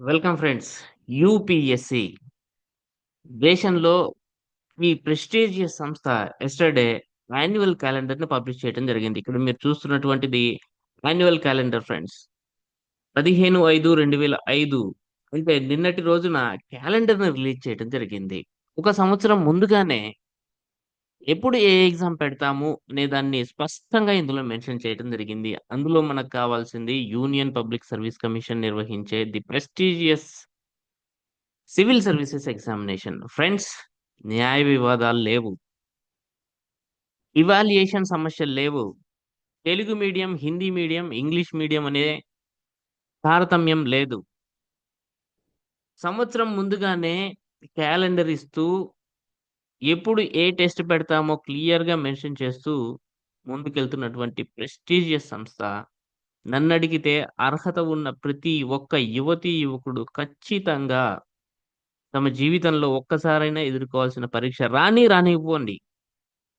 Welcome friends. UPSC దేశంలో ఈ prestigious సంస్థ ఎస్టర్డే యాన్యువల్ క్యాలెండర్‌ని పబ్లిష్ చేయడం జరిగింది. ఇక్కడ మీరు చూస్తున్నటువంటిది యాన్యువల్ క్యాలెండర్ ఫ్రెండ్స్. 15/5/2005 అంటే నిన్నటి రోజున క్యాలెండర్‌ని రిలీజ్ చేయడం జరిగింది. ఒక సంవత్సరం ముందుగానే ఎప్పుడు ఏ ఎగ్జామ్ పెడతాము అనే దాన్ని స్పష్టంగా ఇందులో మెన్షన్ చేయడం జరిగింది. అందులో మనకు కావాల్సింది యూనియన్ పబ్లిక్ సర్వీస్ కమిషన్ నిర్వహించే the prestigious civil services examination. Friends న్యాయ వివాదాలు లేవు. ఇవాల్యుయేషన్ సమస్యలు లేవు. Telugu medium, Hindi medium, English medium అనే తారతమ్యం లేదు. సంవత్సరం ముందుగానే క్యాలెండర్ ఇస్తూ ఎప్పుడు ఏ టెస్ట్ పెడతామో క్లియర్‌గా మెన్షన్ చేస్తూ ముందుకెళ్తున్నటువంటి ప్రెస్టీజియస్ సంస్థ. నన్నడిగితే అర్హత ఉన్న ప్రతి ఒక్క యువతీ, యువకుడు ఖచ్చితంగా తమ జీవితంలో ఒక్కసారైనా ఎదుర్కోవాల్సిన పరీక్ష రాని రానివ్వండి.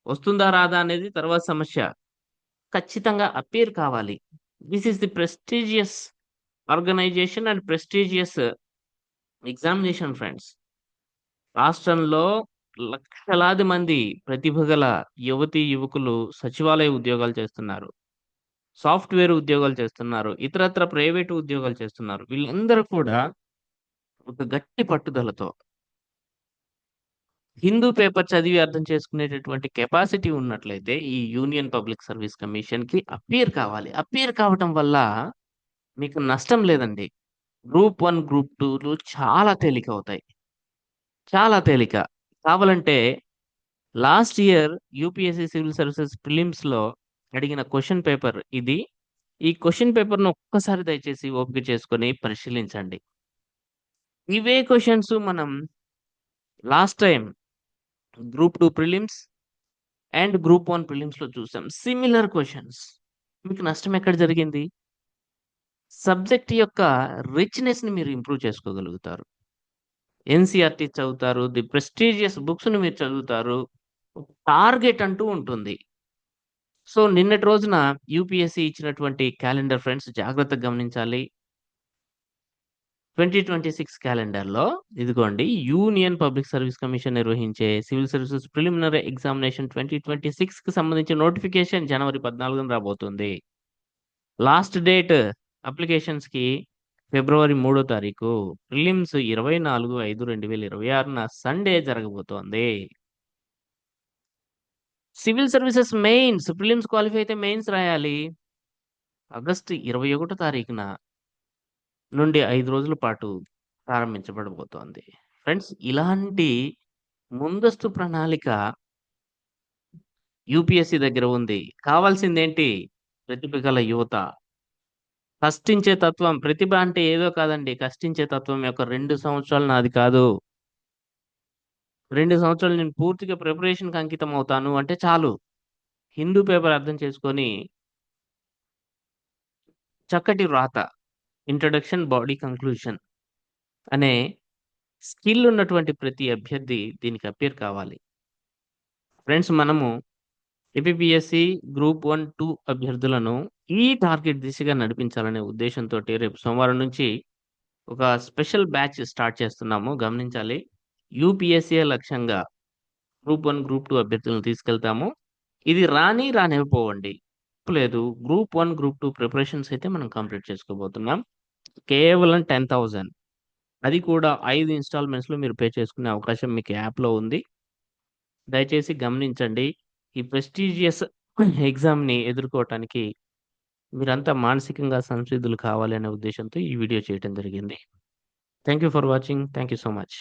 వస్తుందా? రాదా? అనేది తర్వాత సమస్య. ఖచ్చితంగా అపియర్ కావాలి. This is the prestigious organisation and prestigious examination friends. రాష్ట్రంలో లక్షలాది మంది ప్రతిభ గల యువతీ, యువకులు సచివాలయ ఉద్యోగాలు చేస్తున్నారు. సాఫ్ట్‌వేర్ ఉద్యోగాలు చేస్తున్నారు. ఇతరత్ర ప్రైవేట్ ఉద్యోగాలు చేస్తున్నారు. వీళ్ళందరూ కూడా ఒక గట్టి పట్టుదలతో హిందూ పేపర్ చదివి అర్థం చేసుకునేటటువంటి కెపాసిటీ ఉన్నట్లయితే ఈ యూనియన్ పబ్లిక్ సర్వీస్ కమిషన్కి అపీర్ కావాలి. అపీర్ కావటం వల్ల మీకు నష్టం లేదండి. గ్రూప్ వన్ గ్రూప్ టూలు చాలా తేలిక అవుతాయి చాలా తేలిక. కావాలంటే last year UPSC civil services ప్రిలిమ్స్‌లో అడిగిన క్వశ్చన్ పేపర్ ఇది. ఈ క్వశ్చన్ పేపర్‌ను ఒక్కసారి దయచేసి ఓపిక చేసుకొని పరిశీలించండి. ఇవే క్వశ్చన్స్ మనం last time group two prelims and group one ప్రిలిమ్స్‌లో చూసాం. సిమిలర్ క్వశ్చన్స్ మీకు నష్టం ఎక్కడ జరిగింది? సబ్జెక్ట్ యొక్క రిచ్‌నెస్‌ని మీరు ఇంప్రూవ్ చేసుకోగలుగుతారు. ఎన్‌సీఈఆర్‌టీ చదువుతారు. ది ప్రెస్టీజియస్ బుక్స్ను మీరు చదువుతారు. టార్గెట్ అంటూ ఉంటుంది. సో, నిన్నటి రోజున యూపీఎస్‌సి ఇచ్చినటువంటి క్యాలెండర్ ఫ్రెండ్స్ జాగ్రత్తగా గమనించాలి. 2026 క్యాలెండర్‌లో ఇదిగోండి యూనియన్ పబ్లిక్ సర్వీస్ కమిషన్ నిర్వహించే సివిల్ సర్వీసెస్ ప్రిలిమినరీ ఎగ్జామినేషన్ 2026కి సంబంధించిన నోటిఫికేషన్ జనవరి 14న రాబోతుంది. లాస్ట్ డేట్ అప్లికేషన్స్‌కి ఫిబ్రవరి మూడో తారీఖు. ప్రిలిమ్స్ 24/5/2026న సండే జరగబోతోంది. Civil services mains prelims qualify అయితే మెయిన్స్ రాయాలి. ఆగస్టు 21 తారీఖున నుండి ఐదు రోజుల పాటు ప్రారంభించబడబోతోంది. ఫ్రెండ్స్ ఇలాంటి ముందస్తు ప్రణాళిక యూపీఎస్‌సి దగ్గర ఉంది. కావాల్సిందేంటి? ప్రతిభ గల యువత. కష్టించే తత్వం. ప్రతిభ అంటే ఏదో కాదండి. కష్టించే తత్వం యొక్క రెండు సంవత్సరాలు నాది కాదు. రెండు సంవత్సరాలు నేను పూర్తిగా ప్రిపరేషన్‌కి అంకితం అవుతాను అంటే చాలు. హిందూ పేపర్ అర్థం చేసుకొని చక్కటి వ్రాత. ఇంట్రడక్షన్, బాడీ కంక్లూషన్ అనే స్కిల్ ఉన్నటువంటి ప్రతి అభ్యర్థి దీనికి అపేర్ కావాలి. ఫ్రెండ్స్ మనము ఏపీపీఎస్‌సి గ్రూప్ 1, 2 అభ్యర్థులను ఈ టార్గెట్ దిశగా నడిపించాలనే ఉద్దేశంతో రేపు సోమవారం నుంచి ఒక స్పెషల్ బ్యాచ్ స్టార్ట్ చేస్తున్నాము. గమనించాలి. యూపీఎస్సీఏ లక్ష్యంగా గ్రూప్ వన్ గ్రూప్ టూ అభ్యర్థులను తీసుకెళ్తాము. ఇది రాని రానివ్వపోవండి. లేదు. Group one group two preparations అయితే మనం కంప్లీట్ చేసుకోబోతున్నాం. కేవలం 10,000 అది కూడా ఐదు ఇన్‌స్టాల్‌మెంట్స్‌లో మీరు పే చేసుకునే అవకాశం మీకు యాప్‌లో ఉంది. దయచేసి గమనించండి. ఈ ప్రెస్టీజియస్ ఎగ్జామ్‌ని ఎదుర్కోవటానికి మీరంతా మానసికంగా సంసిద్ధులు కావాలి అనే ఉద్దేశంతో ఈ వీడియో చేయటం జరిగింది. Thank you for watching. Thank you so much.